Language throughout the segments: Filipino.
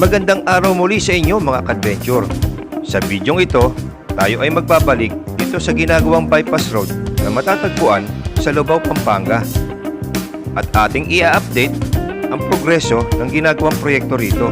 Magandang araw muli sa inyo mga kadventure. Sa bidyong ito, tayo ay magbabalik dito sa ginagawang bypass road na matatagpuan sa Lubao, Pampanga. At ating i-update ang progreso ng ginagawang proyekto rito.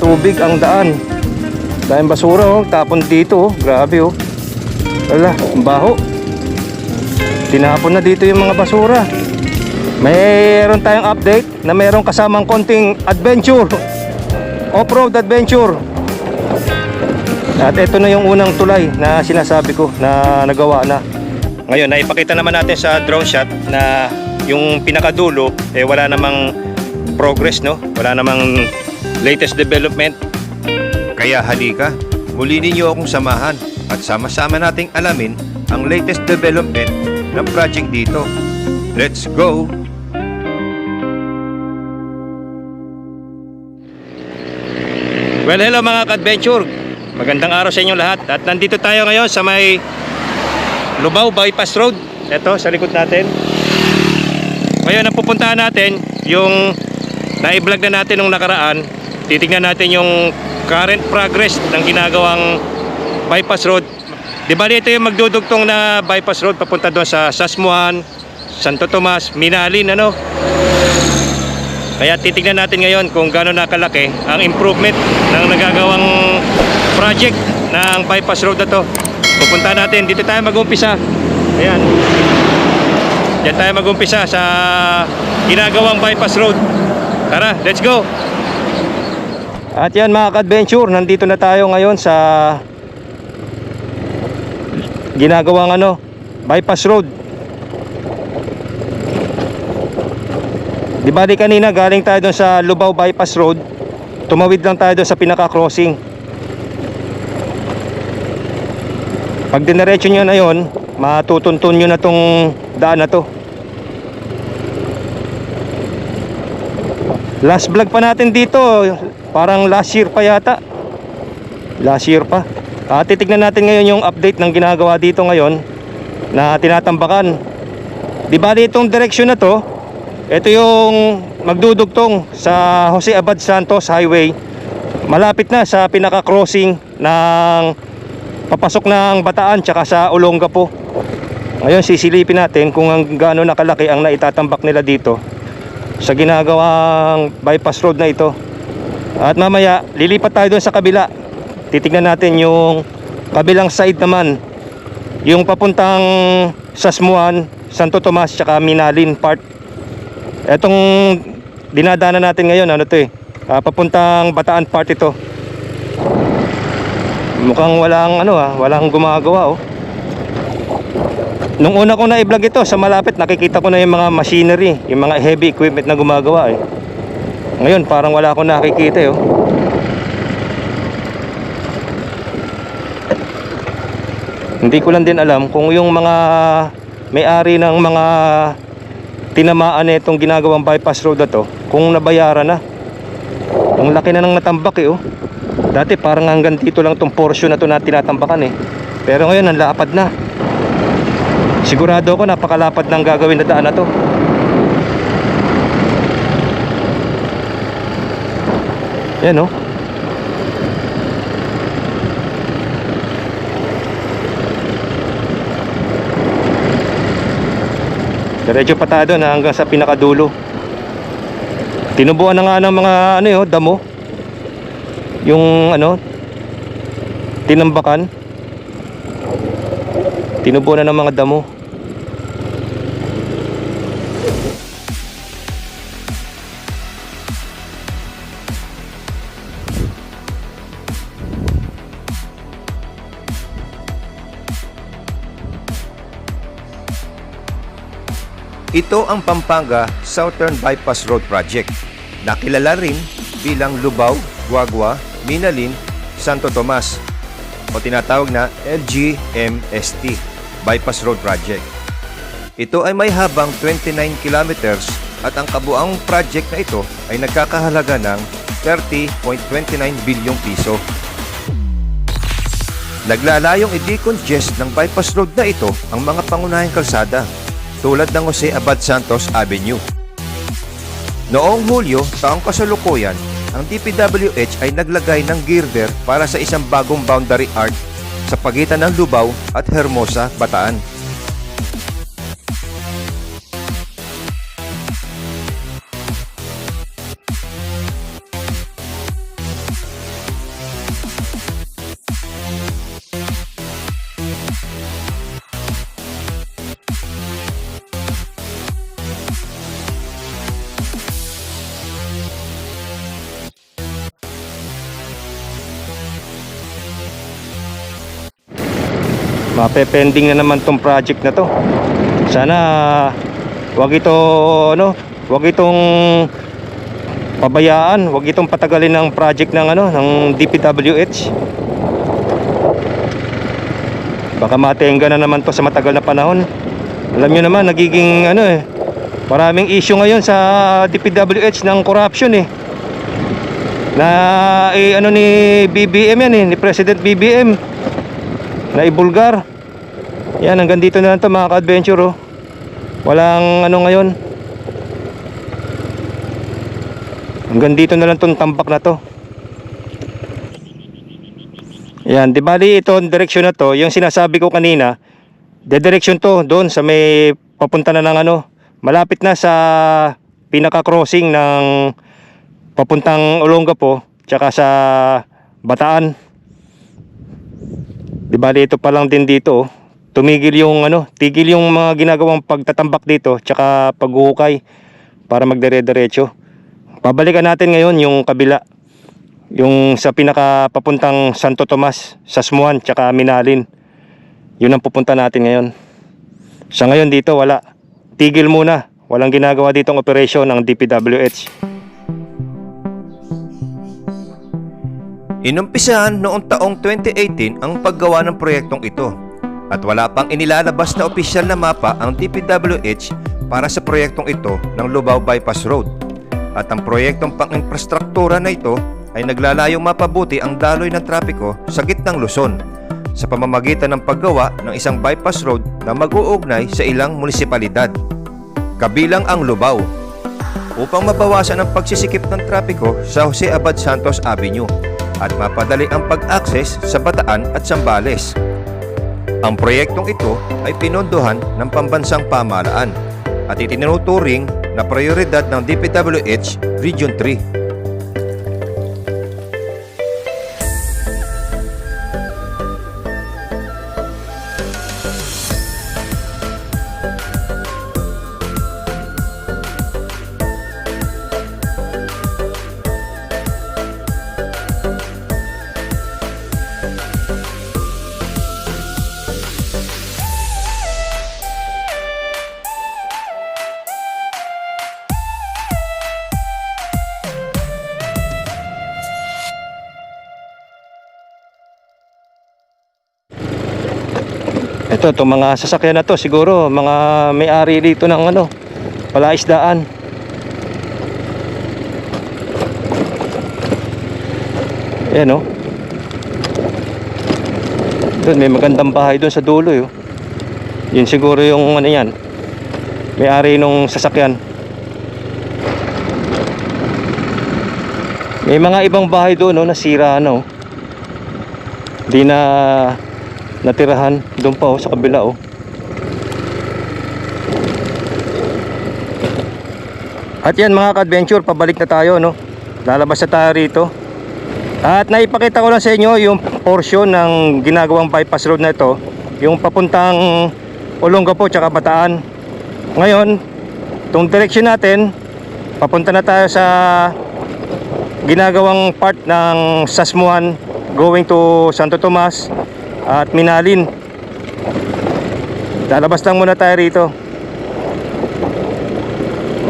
Tubig ang daan. Dahil basura oh, tapon dito oh. Grabe oh. Wala, ang baho. Tinapon na dito yung mga basura. Mayroon tayong update na mayroong kasamang konting adventure. Off-road adventure. At ito na yung unang tulay na sinasabi ko na nagawa na. Ngayon, naipakita naman natin sa drone shot na yung pinakadulo, eh wala namang progress, no? Wala namang latest development. Kaya halika, muli ninyo akong samahan at sama-sama nating alamin ang latest development ng project dito. Let's go! Well, hello mga ka-adventure. Magandang araw sa inyo lahat. At nandito tayo ngayon sa may Lubao Bypass Road. Ito, sa likod natin. Ngayon, ang pupuntahan natin, yung na-vlog na natin nung nakaraan, titingnan natin yung current progress ng ginagawang bypass road. Di ba ito yung magdudugtong na bypass road papunta doon sa Sasmuan, Santo Tomas, Minalin, ano? Kaya titignan natin ngayon kung gaano nakalaki ang improvement ng nagagawang project ng bypass road na to. Pupunta natin, dito tayo mag-umpisa. Ayan. Diyan tayo mag-umpisa sa ginagawang bypass road. Tara, let's go! At yan mga ka-adventure, nandito na tayo ngayon sa ginagawang ano, bypass road. Di ba di kanina galing tayo doon sa Lubao Bypass Road. Tumawid lang tayo doon sa pinaka-crossing. Pag diniretso nyo na yon Matutuntun nyo na tong daan na to. Last vlog pa natin dito. Parang last year pa yata. Last year pa. Ah, titignan natin ngayon yung update ng ginagawa dito ngayon na tinatambakan. Di ba itong direksyon na to, ito yung magdudugtong sa Jose Abad Santos Highway. Malapit na sa pinaka-crossing ng papasok ng Bataan tsaka sa Olongapo. Ngayon sisilipin natin kung ang gaano nakalaki ang naitatambak nila dito sa ginagawang bypass road na ito. At mamaya lilipat tayo doon sa kabila. Titignan natin yung kabilang side naman. Yung papuntang Sasmuan, Santo Tomas tsaka Minalin part Etong dinadaanan natin ngayon, ano to eh, ah, papuntang Bataan part ito. Mukhang walang ano ah, walang gumagawa oh. Nung una ko na i-vlog ito sa malapit, nakikita ko na yung mga machinery, yung mga heavy equipment na gumagawa eh. Ngayon parang wala akong nakikita eh, oh. Hindi ko lang din alam kung yung mga may-ari ng mga tinamaan na itong ginagawang bypass road na to kung nabayaran na. Ang laki na ng natambak eh oh. Dati parang hanggang dito lang tong portion na to na tinatambakan eh. Pero ngayon ang lapad na. Sigurado ako napakalapad ng gagawin na daan na to. Yan oh Diretso pa tayo doon hanggang sa pinakadulo. Tinubuan na nga ng mga ano yun, damo. Yung ano, tinambakan. Tinubuan na ng mga damo. Ito ang Pampanga Southern Bypass Road Project, na kilala rin bilang Lubao, Guagua, Minalin, Santo Tomas o tinatawag na LGMST Bypass Road Project. Ito ay may habang 29 kilometers at ang kabuang project na ito ay nagkakahalaga ng 30.29 bilyong piso. Naglalayong i-decongest ng bypass road na ito ang mga pangunahing kalsada tulad ng Jose Abad Santos Avenue. Noong Hulyo, taong kasalukuyan, ang DPWH ay naglagay ng girder para sa isang bagong boundary arc sa pagitan ng Lubao at Hermosa, Bataan. Mapepending na naman tong project na to. Sana wag ito ano, wag itong pabayaan, wag itong patagalin ng project ng ano, ng DPWH. Baka matenga na naman to sa matagal na panahon. Alam niyo naman nagiging ano eh, maraming issue ngayon sa DPWH ng corruption eh. Na eh, ano ni BBM yan eh, ni President BBM na ibulgar. Yan, hanggang dito na lang to mga ka-adventure oh. Walang ano ngayon. Hanggang dito na lang tong tambak na to. Yan, di bali ito, direksyon na to, yung sinasabi ko kanina, dedireksyon to doon sa may papunta na ng ano, malapit na sa pinaka-crossing ng papuntang Olongapo, tsaka sa Bataan. Di bali ito pa lang din dito. oh. Tumigil yung ano, tigil yung mga ginagawang pagtatambak dito tsaka paghuhukay para magdire-diretso. Babalikan natin ngayon yung kabila. Yung sa pinaka papuntang Santo Tomas, Sasmuan tsaka Minalin. Yun ang pupunta natin ngayon. Sa ngayon dito wala. Tigil muna. Walang ginagawa ditong operasyon ng DPWH. Inumpisahan noong taong 2018 ang paggawa ng proyektong ito at wala pang inilalabas na opisyal na mapa ang DPWH para sa proyektong ito ng Lubao Bypass Road. At ang proyektong pang-infrastruktura na ito ay naglalayong mapabuti ang daloy ng trapiko sa gitnang Luzon sa pamamagitan ng paggawa ng isang bypass road na mag-uugnay sa ilang munisipalidad. Kabilang ang Lubao upang mabawasan ang pagsisikip ng trapiko sa Jose Abad Santos Avenue at mapadali ang pag-access sa Bataan at Sambales. Ang proyektong ito ay pinondohan ng pambansang pamahalaan at itinuturing na prioridad ng DPWH Region 3. Ito, itong mga sasakyan na to siguro mga may-ari dito ng ano, palaisdaan. Ayan oh. Doon may magandang bahay doon sa dulo eh. oh. Yun siguro yung ano yan. May-ari nung sasakyan. May mga ibang bahay doon oh, nasira ano. Di na natirahan doon pa oh, sa kabila oh. At yan mga ka-adventure, pabalik na tayo no. Lalabas na tayo rito. At naipakita ko lang sa inyo yung portion ng ginagawang bypass road na ito, yung papuntang Olongapo tsaka Bataan. Ngayon, itong direction natin, papunta na tayo sa ginagawang part ng Sasmuan going to Santo Tomas at Minalin. Lalabas lang muna tayo rito.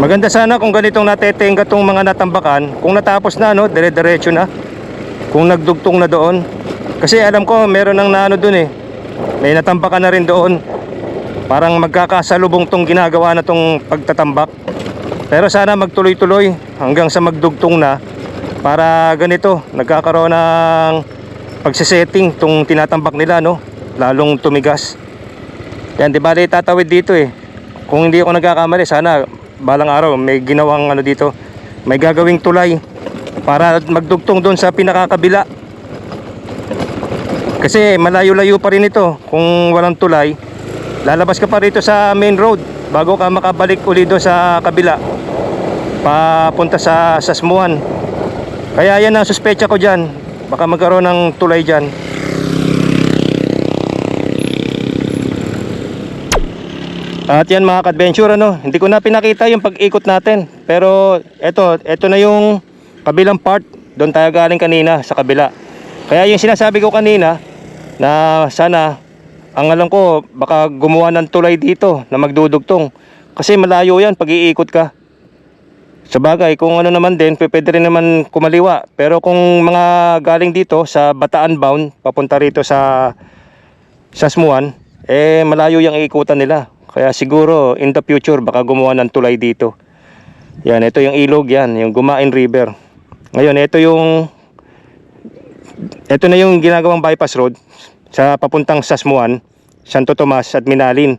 Maganda sana kung ganitong natetenga tong mga natambakan, kung natapos na no, dire-diretso na. Kung nagdugtong na doon. Kasi alam ko meron nang naano doon eh. May natambakan na rin doon. Parang magkakasalubong tong ginagawa na tong pagtatambak. Pero sana magtuloy-tuloy hanggang sa magdugtong na para ganito nagkakaroon ng pagsisetting tong tinatambak nila no lalong tumigas yan di ba tatawid dito eh kung hindi ako nagkakamali sana balang araw may ginawang ano dito may gagawing tulay para magdugtong doon sa pinakakabila. Kasi malayo-layo pa rin ito kung walang tulay. Lalabas ka pa rito sa main road bago ka makabalik uli doon sa kabila papunta sa Sasmuan. Kaya yan ang suspecha ko dyan. Baka magkaroon ng tulay dyan. At yan mga ka-adventure ano, hindi ko na pinakita yung pag-ikot natin. Pero eto, eto na yung kabilang part. Doon tayo galing kanina sa kabila. Kaya yung sinasabi ko kanina na sana ang alam ko baka gumawa ng tulay dito na magdudugtong. Kasi malayo yan pag iikot ka. Sa bagay, kung ano naman din, pwede rin naman kumaliwa. Pero kung mga galing dito sa Bataan bound, papunta rito sa Sasmuan, eh malayo yung iikutan nila. Kaya siguro in the future baka gumawa ng tulay dito. Yan, ito yung ilog yan, yung Gumain River. Ngayon, ito yung ito na yung ginagawang bypass road sa papuntang Sasmuan, Santo Tomas at Minalin.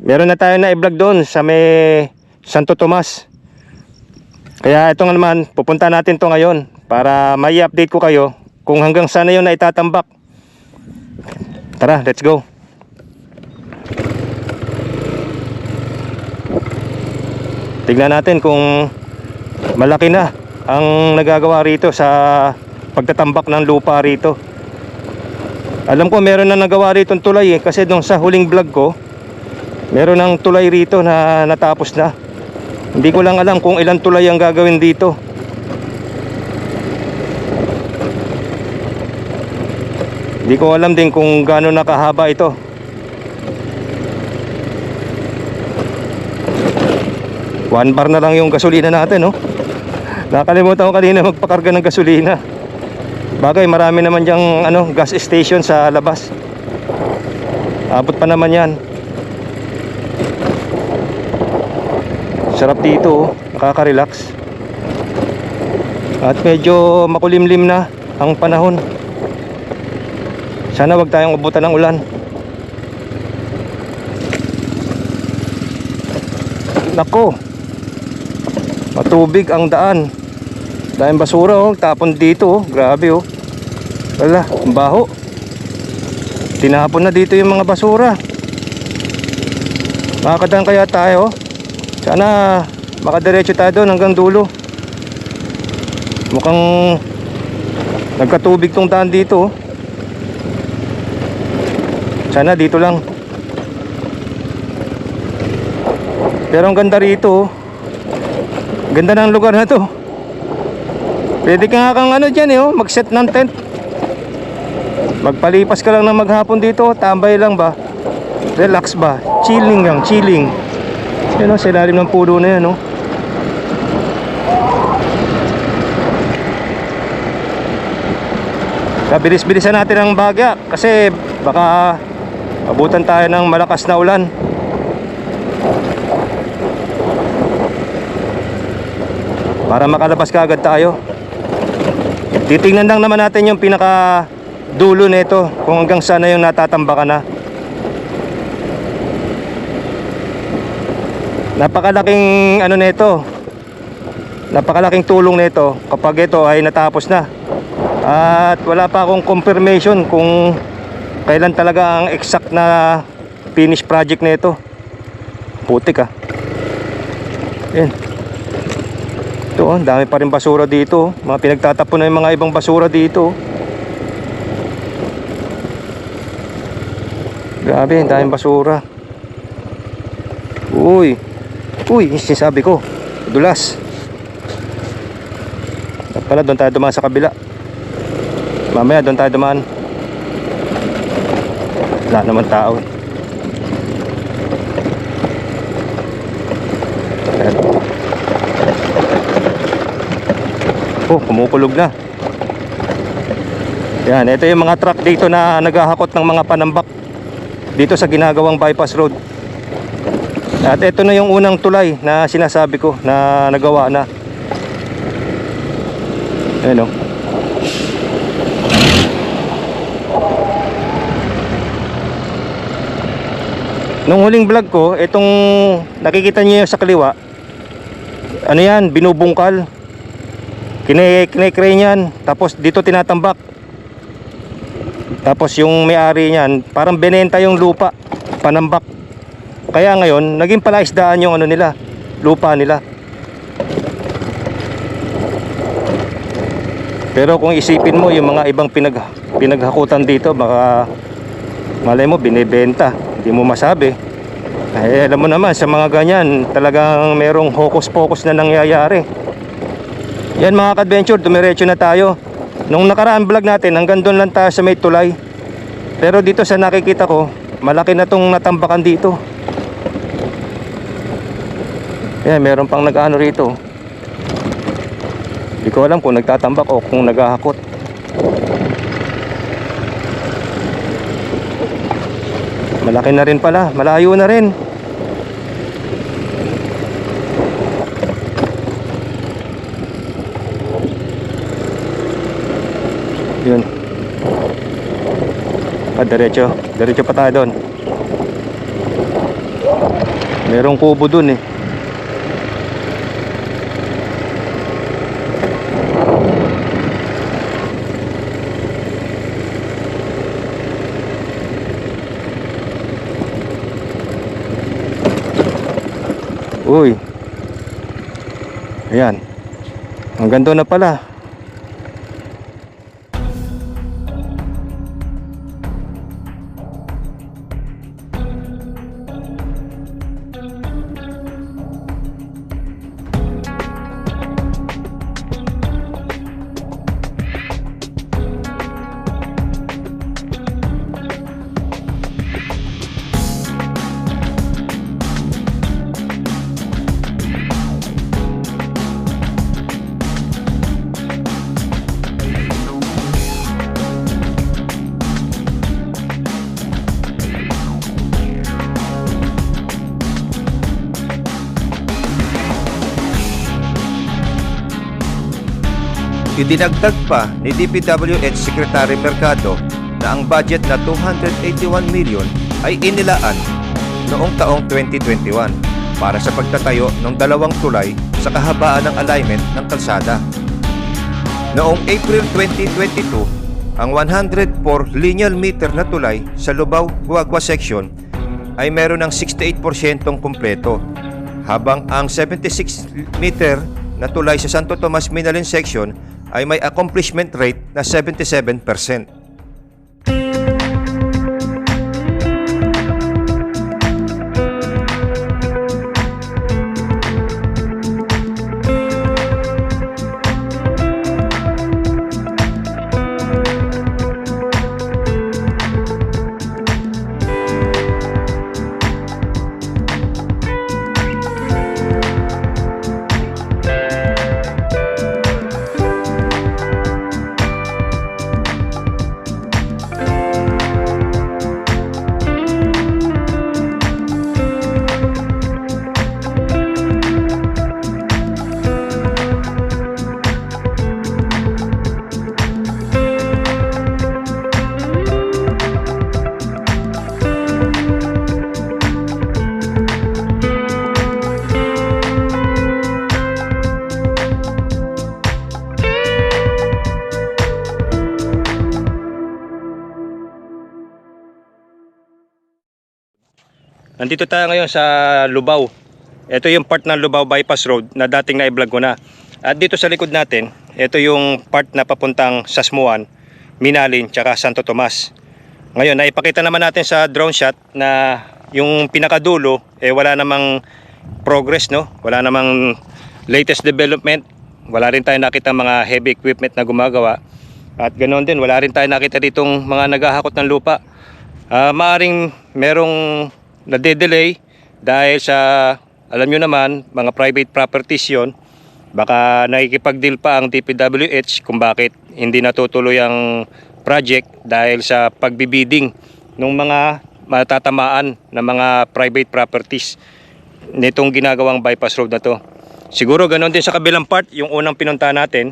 Meron na tayo na i-vlog doon sa may Santo Tomas. Kaya ito nga naman, pupunta natin to ngayon para may update ko kayo kung hanggang saan na yun na itatambak. Tara, let's go. Tignan natin kung malaki na ang nagagawa rito sa pagtatambak ng lupa rito. Alam ko meron na nagawa rito ng tulay eh, kasi nung sa huling vlog ko, meron ng tulay rito na natapos na. Hindi ko lang alam kung ilang tulay ang gagawin dito. Hindi ko alam din kung gaano nakahaba ito. One bar na lang yung gasolina natin, no? Nakalimutan ko kanina magpakarga ng gasolina. Bagay, marami naman diyang ano, gas station sa labas. Abot pa naman yan. Sarap dito, oh. nakaka-relax. At medyo makulimlim na ang panahon. Sana wag tayong ubutan ng ulan. Nako. Matubig ang daan. Dahil basura oh, tapon dito oh. Grabe oh. Wala, baho. Tinapon na dito yung mga basura. Makakadaan kaya tayo. Sana makadiretso tayo doon hanggang dulo. Mukhang nagkatubig tong daan dito. oh. Sana dito lang. Pero ang ganda rito. oh. Ganda ng lugar na to. Pwede ka nga kang ano dyan eh, oh, mag-set ng tent. Magpalipas ka lang ng maghapon dito, tambay lang ba? Relax ba? Chilling lang, chilling. Yan o, sa ilalim ng puno na yan oh. Kabilis-bilisan natin ang bagya kasi baka abutan tayo ng malakas na ulan. Para makalabas ka agad tayo. Titingnan lang naman natin yung pinaka dulo nito kung hanggang sana yung natatambakan na. Napakalaking ano nito. Napakalaking tulong nito kapag ito ay natapos na. At wala pa akong confirmation kung kailan talaga ang exact na finish project nito. Putik ah. Yan. Ito, oh, dami pa rin basura dito. oh. Mga pinagtatapon na yung mga ibang basura dito. oh. Grabe, daming basura. Uy. Uy, yung sinasabi ko. Dulas. At pala, doon tayo dumaan sa kabila. Mamaya, doon tayo dumaan. Wala naman tao. Oh, kumukulog na. Yan, ito yung mga truck dito na naghahakot ng mga panambak dito sa ginagawang bypass road. At ito na yung unang tulay na sinasabi ko na nagawa na. Ayan o. Nung huling vlog ko, itong nakikita niyo sa kaliwa, ano yan, binubungkal. Kine, kine-crane yan, tapos dito tinatambak. Tapos yung may-ari niyan, parang benenta yung lupa, panambak. Kaya ngayon, naging palaisdaan yung ano nila, lupa nila. Pero kung isipin mo yung mga ibang pinag pinaghakutan dito, baka malay mo binebenta, hindi mo masabi. Eh, alam mo naman sa mga ganyan, talagang merong hocus-pocus na nangyayari. Yan mga ka-adventure, dumiretso na tayo. Nung nakaraan vlog natin, hanggang doon lang tayo sa may tulay. Pero dito sa nakikita ko, malaki na tong natambakan dito. Yan, meron pang nag-ano rito. Hindi ko alam kung nagtatambak o kung naghahakot. Malaki na rin pala, malayo na rin. Yun. Ah, diretso. Diretso pa tayo doon. Merong kubo dun eh. Uy. Ayan. Hanggang doon na pala. Idinagdag pa ni DPWH Secretary Mercado na ang budget na 281 million ay inilaan noong taong 2021 para sa pagtatayo ng dalawang tulay sa kahabaan ng alignment ng kalsada. Noong April 2022, ang 104 linear meter na tulay sa Lubao-Guagua section ay meron ng 68% kumpleto, habang ang 76 meter na tulay sa Santo Tomas Minalin section ay may accomplishment rate na 77%. Nandito tayo ngayon sa Lubao. Ito yung part ng Lubao Bypass Road na dating na-vlog ko na. At dito sa likod natin, ito yung part na papuntang Sasmuan, Minalin, tsaka Santo Tomas. Ngayon, naipakita naman natin sa drone shot na yung pinakadulo, eh wala namang progress, no? Wala namang latest development. Wala rin tayo nakita mga heavy equipment na gumagawa. At ganoon din, wala rin tayo nakita ditong mga naghahakot ng lupa. Ah, maaring merong nade-delay dahil sa alam nyo naman mga private properties yon baka nakikipag-deal pa ang DPWH kung bakit hindi natutuloy ang project dahil sa pagbibidding ng mga matatamaan na mga private properties nitong ginagawang bypass road na to. Siguro ganoon din sa kabilang part, yung unang pinunta natin,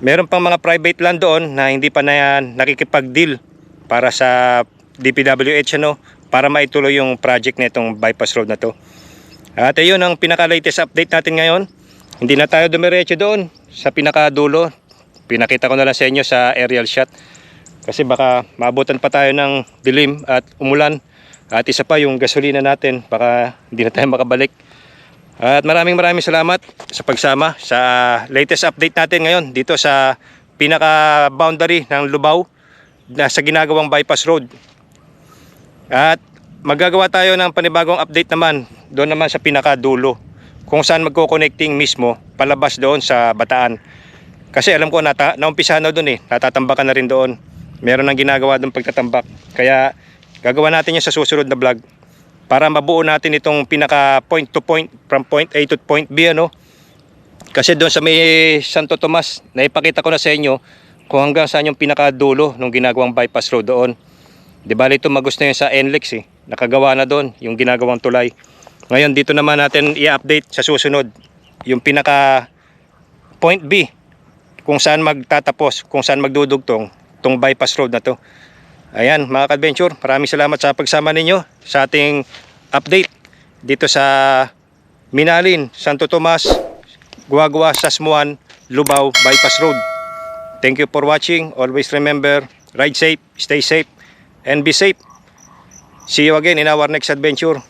meron pang mga private land doon na hindi pa na nakikipag-deal para sa DPWH ano, para maituloy yung project nitong bypass road na to. At ayun ang pinaka-latest update natin ngayon. Hindi na tayo dumiretso doon sa pinakadulo. Pinakita ko na lang sa inyo sa aerial shot. Kasi baka maabutan pa tayo ng dilim at umulan. At isa pa yung gasolina natin, baka hindi na tayo makabalik. At maraming maraming salamat sa pagsama sa latest update natin ngayon dito sa pinaka boundary ng Lubao na sa ginagawang bypass road. At magagawa tayo ng panibagong update naman doon naman sa pinakadulo kung saan magko-connecting mismo palabas doon sa Bataan. Kasi alam ko nata naumpisa na doon eh, natatambakan na rin doon. Meron nang ginagawa doon pagtatambak. Kaya gagawa natin 'yan sa susunod na vlog para mabuo natin itong pinaka point to point from point A to point B ano. Kasi doon sa may Santo Tomas, naipakita ko na sa inyo kung hanggang saan yung pinakadulo ng ginagawang bypass road doon. Di ba ito magos na yun sa NLEX eh. Nakagawa na doon yung ginagawang tulay. Ngayon dito naman natin i-update sa susunod yung pinaka point B kung saan magtatapos, kung saan magdudugtong tong bypass road na to. Ayan mga ka-adventure, maraming salamat sa pagsama ninyo sa ating update dito sa Minalin, Santo Tomas, Guagua, Sasmuan, Lubao Bypass Road. Thank you for watching. Always remember, ride safe, stay safe, and be safe. See you again in our next adventure.